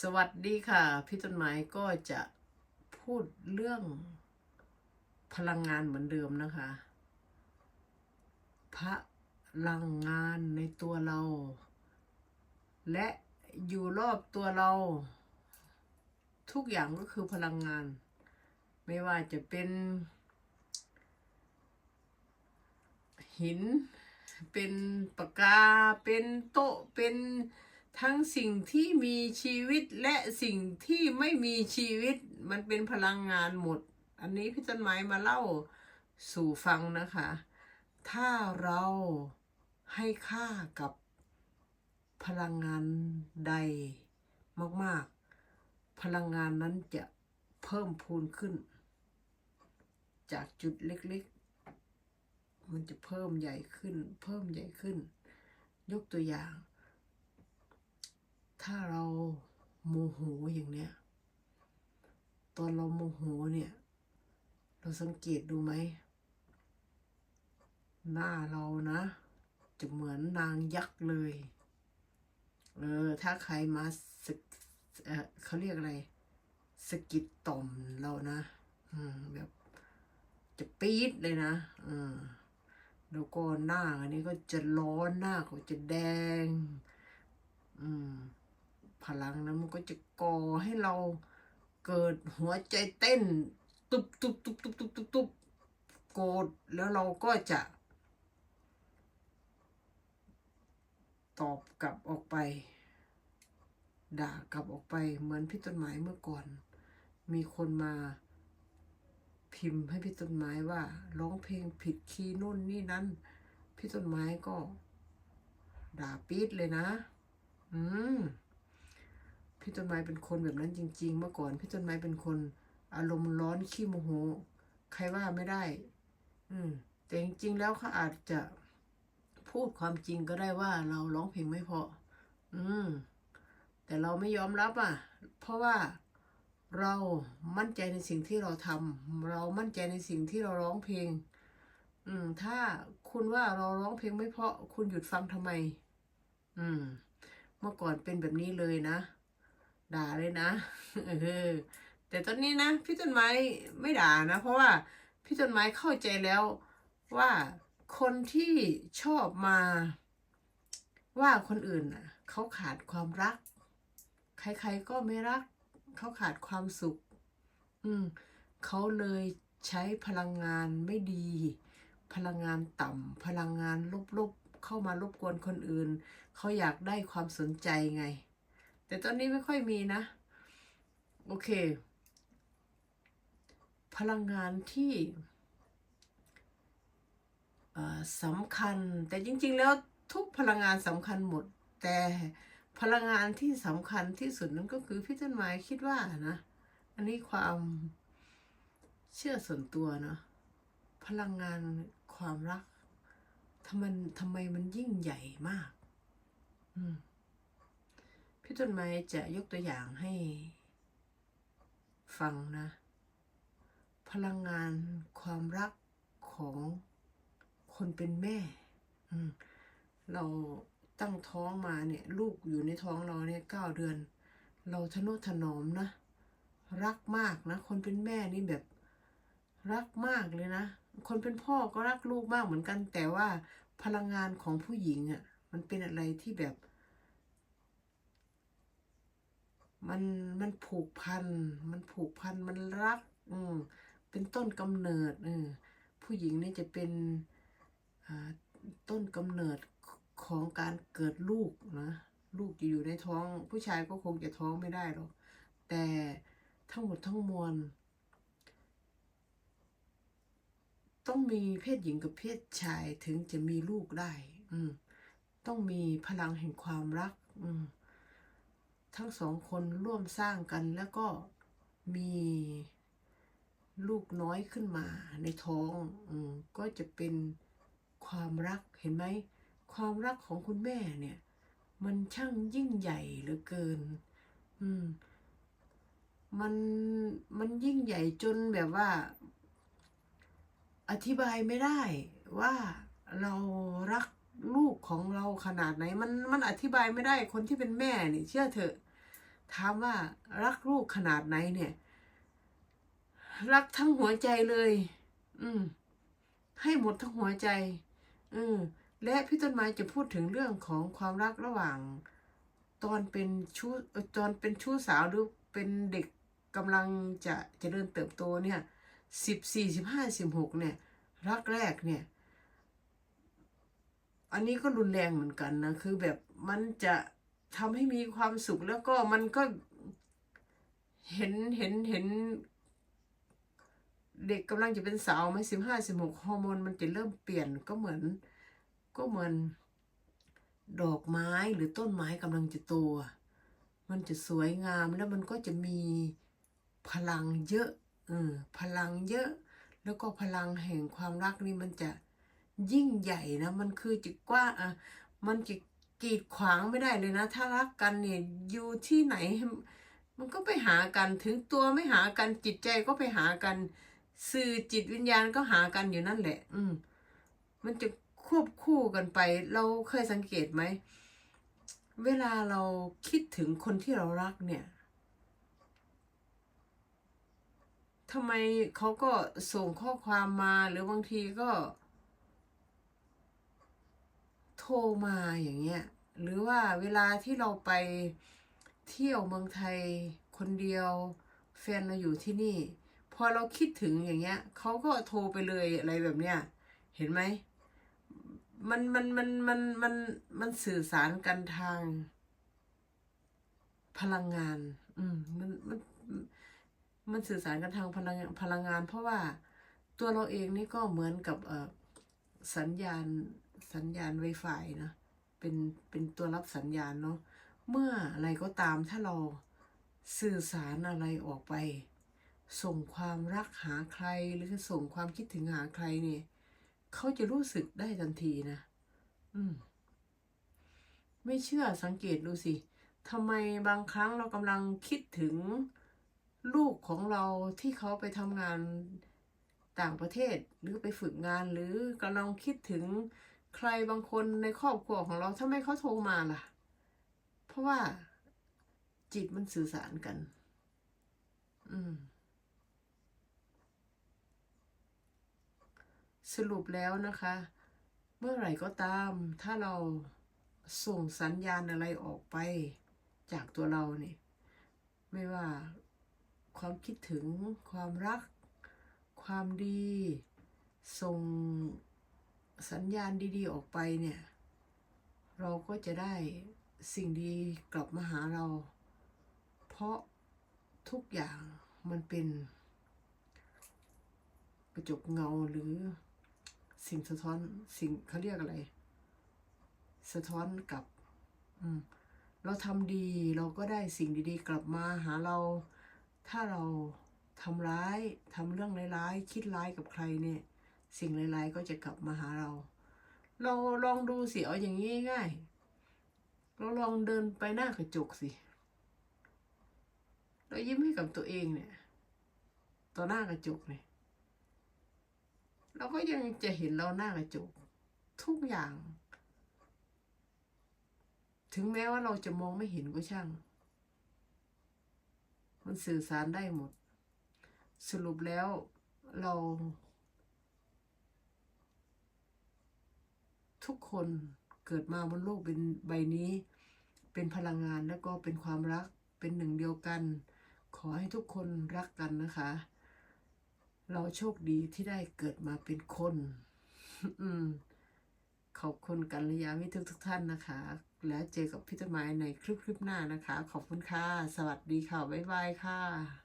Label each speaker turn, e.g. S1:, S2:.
S1: สวัสดีค่ะ พี่ต้นไม้ก็จะพูดเรื่องพลังงานเหมือนเดิมนะคะ พลังงานในตัวเรา และอยู่รอบตัวเรา ทุกอย่างก็คือพลังงาน ไม่ว่าจะเป็น หิน เป็นปากกา เป็นโต๊ะ เป็น ทั้งสิ่งที่มีชีวิตและสิ่งที่ไม่มีชีวิตมันเป็นพลังงานหมด อันนี้พี่ต้นไม้มาเล่าสู่ฟังนะคะ ถ้าเราให้ค่ากับพลังงานใดมาก ๆ พลังงานนั้นจะเพิ่มพูนขึ้น จากจุดเล็ก ๆ มันจะเพิ่มใหญ่ขึ้น เพิ่มใหญ่ขึ้น ยกตัวอย่าง ถ้าเราโมโหอย่างเนี้ย ตอนเราโมโหเนี่ย เราสังเกตดูไหม หน้าเรานะ จะเหมือนนางยักษ์เลย เออ ถ้าใครมาสกเออเขาเรียกอะไร สกิดต่อมเรานะ อืม แบบ จะปี๊ดเลยนะอืมแล้วก็หน้าอันนี้ก็จะร้อนหน้าก็จะแดง อืม พลังนั้นมันก็จะก่อให้เราเกิดหัวใจเต้น ตุบตุบตุบตุบตุบตุบตุบโกรธแล้วเราก็จะ ตอบกลับออกไป ด่ากลับออกไปเหมือนพี่ต้นไม้เมื่อก่อน มีคนมาพิมพ์ให้พี่ต้นไม้ว่าร้องเพลงผิดคีย์นู่นนี่นั่นพี่ต้นไม้ก็ ด่าปี๊ดเลยนะ อืม พี่ต้นไม้เป็นคนแบบนั้นจริง ๆ เมื่อก่อน พี่ต้นไม้เป็นคน อารมณ์ร้อนขี้โมโห ใครว่าไม่ได้ อืม แต่จริงๆแล้วเขาอาจจะพูดความจริงก็ได้ว่าเราร้องเพลงไม่เพราะ อืม แต่เราไม่ยอมรับอะ เพราะว่าเรามั่นใจในสิ่งที่เราทำเรามั่นใจในสิ่งที่เราร้องเพลง อืม ถ้าคุณว่าเราร้องเพลงไม่เพราะ คุณหยุดฟังทำไม อืม เมื่อก่อนเป็นแบบนี้เลยนะ ด่าเลยนะเออแต่ตอนนี้นะพี่ต้นไม้ไม่ด่านะ เพราะว่าพี่ต้นไม้เข้าใจแล้วว่าคนที่ชอบมาว่าคนอื่นน่ะเขาขาดความรัก ใครๆก็ไม่รัก เขาขาดความสุข อืมเขาเลยใช้พลังงานไม่ดี พลังงานต่ำพลังงานลบๆเข้ามารบกวนคนอื่น เขาอยากได้ความสนใจไง แต่ตอนนี้ไม่ค่อยมีนะ โอเค พลังงานที่สำคัญ แต่จริง ๆ แล้วทุกพลังงานสำคัญหมด แต่พลังงานที่สำคัญที่สุดนั้นก็คือพี่ต้นไม้คิดว่านะ อันนี้ความเชื่อส่วนตัวเนาะพลังงานความรักทำไมทำไมมันยิ่งใหญ่มาก อืม พี่ต้นไม้จะยกตัวอย่างให้ฟังนะ พลังงานความรักของคนเป็นแม่เราตั้งท้องมาเนี่ย ลูกอยู่ในท้องเราเนี่ยเก้าเดือน เราทนุถนอมนะ รักมากนะ คนเป็นแม่นี่แบบรักมากเลยนะ คนเป็นพ่อก็รักลูกมากเหมือนกัน แต่ว่าพลังงานของผู้หญิงอะ่ะ มันเป็นอะไรที่แบบ มันมันผูกพัน มันผูกพัน มันรัก อืมเป็นต้นกำเนิดเออผู้หญิงนี่จะเป็นอ่าต้นกำเนิดของการเกิดลูกนะลูกจะอยู่ในท้อง ผู้ชายก็คงจะท้องไม่ได้หรอก แต่ทั้งหมดทั้งมวล ต้องมีเพศหญิงกับเพศชายถึงจะมีลูกได้ อืมต้องมีพลังแห่งความรัก อืม ทั้งสองคนร่วมสร้างกันแล้วก็มีลูกน้อยขึ้นมาในท้องอก็จะเป็นความรักเห็นไหม ความรักของคุณแม่เนี่ย มันช่างยิ่งใหญ่เหลือเกิน อืม มันมันยิ่งใหญ่จนแบบว่า อธิบายไม่ได้ว่าเรารักลูกของเราขนาดไหน มันมันอธิบายไม่ได้คนที่เป็นแม่นี่เชื่อเถอะ ถามว่ารักลูกขนาดไหนเนี่ย รักทั้งหัวใจเลย อืม ให้หมดทั้งหัวใจ อืมและพี่ต้นไม้จะพูดถึงเรื่องของความรักระหว่าง ตอนเป็นชู้ตอนเป็นชู้สาวหรือเป็นเด็กกำลังจะเจริญเติบโตเนี่ยสิบสี่สิบห้าสิบหกเนี่ย รักแรกเนี่ย อันนี้ก็รุนแรงเหมือนกันนะ คือแบบมันจะ ทำให้มีความสุขแล้วก็มันก็เห็นเห็นเห็น เด็กกำลังจะเป็นสาวไหมสิบห้าสิบหกฮอร์โมนมันจะเริ่มเปลี่ยนก็เหมือน ก็เหมือน ดอกไม้หรือต้นไม้กำลังจะโตมันจะสวยงามแล้วมันก็จะมีพลังเยอะเออพลังเยอะ แล้วก็พลังแห่งความรักนี่มันจะยิ่งใหญ่นะ มันคือจะกว้าอะมันจะ กีดขวางไม่ได้เลยนะ ถ้ารักกันเนี่ยอยู่ที่ไหน มันก็ไปหากันถึงตัวไม่หากันจิตใจก็ไปหากัน สื่อจิตวิญญาณก็หากันอยู่นั่นแหละ อืม มันจะควบคู่กันไป เราเคยสังเกตไหมเวลาเราคิดถึงคนที่เรารักเนี่ยทำไมเขาก็ส่งข้อความมาหรือบางทีก็ โทรมาอย่างเงี้ย หรือว่าเวลาที่เราไปเที่ยวเมืองไทยคนเดียว แฟนเราอยู่ที่นี่ พอเราคิดถึงอย่างเงี้ยเขาก็โทรไปเลยอะไรแบบเนี้ยเห็นไหมมันมันมันมันมันมันสื่อสารกันทาง พลังงาน อืมมันมันมันสื่อสารกันทางพลังพลังงาน เพราะว่าตัวเราเองนี่ก็เหมือนกับเออสัญญาณ สัญญาณ Wi-Fi นะ เป็นเป็นตัวรับสัญญาณเนาะ เมื่ออะไรก็ตามถ้าเราสื่อสารอะไรออกไป ส่งความรักหาใครหรือส่งความคิดถึงหาใครเนี่ยเขาจะรู้สึกได้ทันทีนะ อืม ไม่เชื่อสังเกตดูสิทำไมบางครั้งเรากำลังคิดถึงลูกของเราที่เขาไปทำงานต่างประเทศหรือไปฝึกงานหรือกำลังคิดถึง ใครบางคนในครอบครัวของเราทำไมเขาโทรมาล่ะ เพราะว่าจิตมันสื่อสารกัน อืม สรุปแล้วนะคะ เมื่อไหร่ก็ตาม ถ้าเราส่งสัญญาณอะไรออกไป จากตัวเราเนี่ย ไม่ว่าความคิดถึงความรัก ความดี ส่ง สัญญาณดีๆออกไปเนี่ย เราก็จะได้สิ่งดีกลับมาหาเรา เพราะทุกอย่างมันเป็นกระจกเงาหรือสิ่งสะท้อนสิ่งเขาเรียกอะไร สะท้อนกับเราทำดีเราก็ได้สิ่งดีๆ กลับมาหาเรา ถ้าเราทำร้ายทำเรื่องร้ายๆคิดร้ายกับใครเนี่ย สิ่งร้ายๆก็จะกลับมาหาเรา เราลองดูสิเอาอย่างนี้ง่ายๆเราลองเดินไปหน้ากระจกสิ เรายิ้มให้กับตัวเองเนี่ย ต่อหน้ากระจกเนี่ย เราก็ยังจะเห็นเราหน้ากระจก ทุกอย่าง ถึงแม้ว่าเราจะมองไม่เห็นก็ช่าง มันสื่อสารได้หมด สรุปแล้วเรา ทุกคนเกิดมาบนโลกเป็นใบนี้ เป็นพลังงานแล้วก็เป็นความรักเป็นหนึ่งเดียวกัน ขอให้ทุกคนรักกันนะคะ เราโชคดีที่ได้เกิดมาเป็นคนอขอบคุณกันระยะมิตรทุกท่านนะคะ แล้วเจอกับพี่ต้นไม้ในคลิปคลิปหน้านะคะ ขอบคุณค่ะ สวัสดีค่ะ บ๊ายบายค่ะ